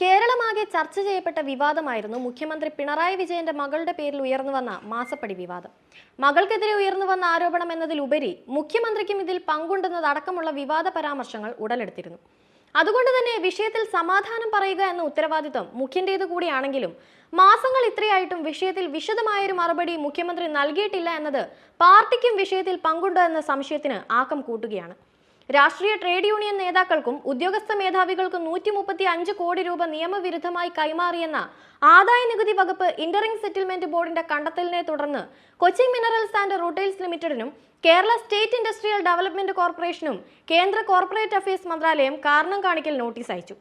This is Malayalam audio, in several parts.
കേരളമാകെ ചർച്ച ചെയ്യപ്പെട്ട വിവാദമായിരുന്നു മുഖ്യമന്ത്രി പിണറായി വിജയന്റെ മകളുടെ പേരിൽ ഉയർന്നു വന്ന മാസപ്പടി വിവാദം. മകൾക്കെതിരെ ഉയർന്നു വന്ന ആരോപണം എന്നതിലുപരി മുഖ്യമന്ത്രിക്കും ഇതിൽ പങ്കുണ്ടെന്നതടക്കമുള്ള വിവാദ പരാമർശങ്ങൾ ഉടലെടുത്തിരുന്നു. അതുകൊണ്ട് തന്നെ വിഷയത്തിൽ സമാധാനം പറയുക എന്ന ഉത്തരവാദിത്വം മുഖ്യന്റേത് കൂടിയാണെങ്കിലും മാസങ്ങൾ ഇത്രയായിട്ടും വിഷയത്തിൽ വിശദമായൊരു മറുപടി മുഖ്യമന്ത്രി നൽകിയിട്ടില്ല എന്നത് പാർട്ടിക്കും വിഷയത്തിൽ പങ്കുണ്ടോ എന്ന സംശയത്തിന് ആക്കം കൂട്ടുകയാണ്. രാഷ്ട്രീയ ട്രേഡ് യൂണിയൻ നേതാക്കൾക്കും ഉദ്യോഗസ്ഥ മേധാവികൾക്കും നൂറ്റി മുപ്പത്തി അഞ്ച് കോടി രൂപ നിയമവിരുദ്ധമായി കൈമാറിയെന്ന ആദായ നികുതി വകുപ്പ് ഇന്ററിംഗ് സെറ്റിൽമെന്റ് ബോർഡിന്റെ കണ്ടെത്തലിനെ തുടർന്ന് കൊച്ചി മിനറൽസ് ആൻഡ് റൂട്ടൈൽസ് ലിമിറ്റഡിനും കേരള സ്റ്റേറ്റ് ഇൻഡസ്ട്രിയൽ ഡെവലപ്മെന്റ് കോർപ്പറേഷനും കേന്ദ്ര കോർപ്പറേറ്റ് അഫയേഴ്സ് മന്ത്രാലയം കാരണം കാണിക്കൽ നോട്ടീസ് അയച്ചു.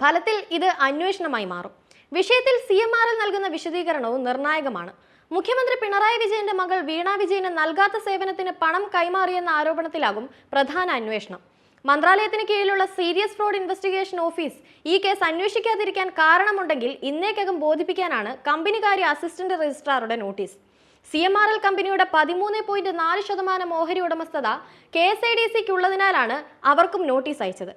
ഫലത്തിൽ ഇത് അന്വേഷണമായി മാറും. വിഷയത്തിൽ സി എം ആർ എൽ നൽകുന്ന വിശദീകരണവും നിർണായകമാണ്. മുഖ്യമന്ത്രി പിണറായി വിജയന്റെ മകൾ വീണ വിജയന് നൽകാത്ത സേവനത്തിന് പണം കൈമാറിയെന്ന ആരോപണത്തിലാകും പ്രധാന അന്വേഷണം. മന്ത്രാലയത്തിന് കീഴിലുള്ള സീരിയസ് ഫ്രോഡ് ഇൻവെസ്റ്റിഗേഷൻ ഓഫീസ് ഈ കേസ് അന്വേഷിക്കാതിരിക്കാൻ കാരണമുണ്ടെങ്കിൽ ഇന്നേക്കകം ബോധിപ്പിക്കാനാണ് കമ്പനികാര്യ assistant രജിസ്ട്രാറുടെ notice. C M R L കമ്പനിയുടെ പതിമൂന്ന് പോയിന്റ് നാല് ശതമാനം ഓഹരി ഉടമസ്ഥത കെ എസ് ഐ ഡി സിക്ക് ഉള്ളതിനാലാണ് അവർക്കും നോട്ടീസ് അയച്ചത്.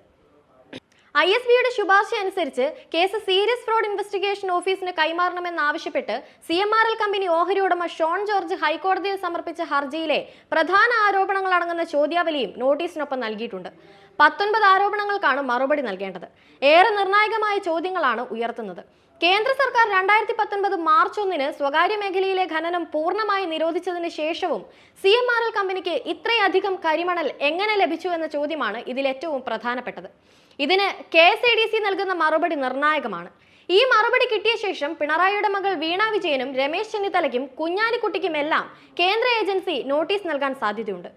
ഐ എസ് ബിയുടെ ശുപാർശ അനുസരിച്ച് കേസ് സീരിയസ് ഫ്രോഡ് ഇൻവെസ്റ്റിഗേഷൻ ഓഫീസിന് കൈമാറണമെന്നാവശ്യപ്പെട്ട് C M R L company ഓഹരി ഉടമ ഷോൺ ജോർജ് ഹൈക്കോടതിയിൽ സമർപ്പിച്ച ഹർജിയിലെ പ്രധാന ആരോപണങ്ങൾ അടങ്ങുന്ന ചോദ്യാവലിയും നോട്ടീസിനൊപ്പം നൽകിയിട്ടുണ്ട്. പത്തൊൻപത് ആരോപണങ്ങൾക്കാണ് മറുപടി നൽകേണ്ടത്. ഏറെ നിർണായകമായ ചോദ്യങ്ങളാണ് ഉയർത്തുന്നത്. കേന്ദ്ര സർക്കാർ രണ്ടായിരത്തി പത്തൊൻപത് മാർച്ച് ഒന്നിന് സ്വകാര്യ മേഖലയിലെ ഖനനം പൂർണമായി നിരോധിച്ചതിന് ശേഷവും സി എം ആർ എൽ കമ്പനിക്ക് ഇത്രയധികം കരിമണൽ എങ്ങനെ ലഭിച്ചു എന്ന ചോദ്യമാണ് ഇതിൽ ഏറ്റവും പ്രധാനപ്പെട്ടത്. ഇതിന് K S I D C നൽകുന്ന മറുപടി നിർണായകമാണ്. ഈ മറുപടി കിട്ടിയ ശേഷം പിണറായിയുടെ മകൾ വീണ വിജയനും രമേശ് ചെന്നിത്തലയ്ക്കും കുഞ്ഞാലിക്കുട്ടിക്കുമെല്ലാം കേന്ദ്ര ഏജൻസി നോട്ടീസ് നൽകാൻ സാധ്യതയുണ്ട്.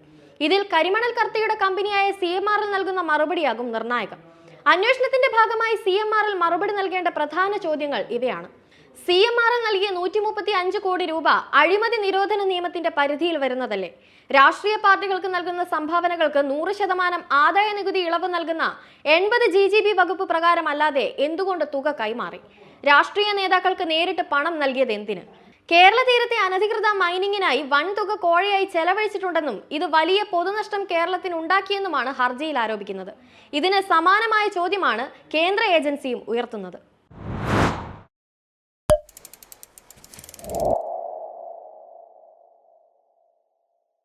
ഇതിൽ കരിമണൽ കർത്തയുടെ കമ്പനിയായ സി എം ആർ എൽ നൽകുന്ന മറുപടിയാകും നിർണായകം. അന്വേഷണത്തിന്റെ ഭാഗമായി സി എം ആറിൽ മറുപടി നൽകേണ്ട പ്രധാന ചോദ്യങ്ങൾ ഇവയാണ്. സി എം ആർ നൽകിയ നൂറ്റി മുപ്പത്തി അഞ്ച് കോടി രൂപ അഴിമതി നിരോധന നിയമത്തിന്റെ പരിധിയിൽ വരുന്നതല്ലേ? രാഷ്ട്രീയ പാർട്ടികൾക്ക് നൽകുന്ന സംഭാവനകൾക്ക് നൂറ് ശതമാനം ആദായ നികുതി ഇളവ് നൽകുന്ന എൺപത് ജി ജി ബി വകുപ്പ് പ്രകാരമല്ലാതെ എന്തുകൊണ്ട് തുക കൈമാറി? രാഷ്ട്രീയ നേതാക്കൾക്ക് നേരിട്ട് പണം നൽകിയത് എന്തിന്? കേരള തീരത്തെ അനധികൃത മൈനിങ്ങിനായി വൻതുക കോഴയായി ചെലവഴിച്ചിട്ടുണ്ടെന്നും ഇത് വലിയ പൊതുനഷ്ടം കേരളത്തിന് ഉണ്ടാക്കിയെന്നുമാണ് ഹർജിയിൽ ആരോപിക്കുന്നത്. ഇതിന് സമാനമായ ചോദ്യമാണ് കേന്ദ്ര ഏജൻസിയും ഉയർത്തുന്നത്.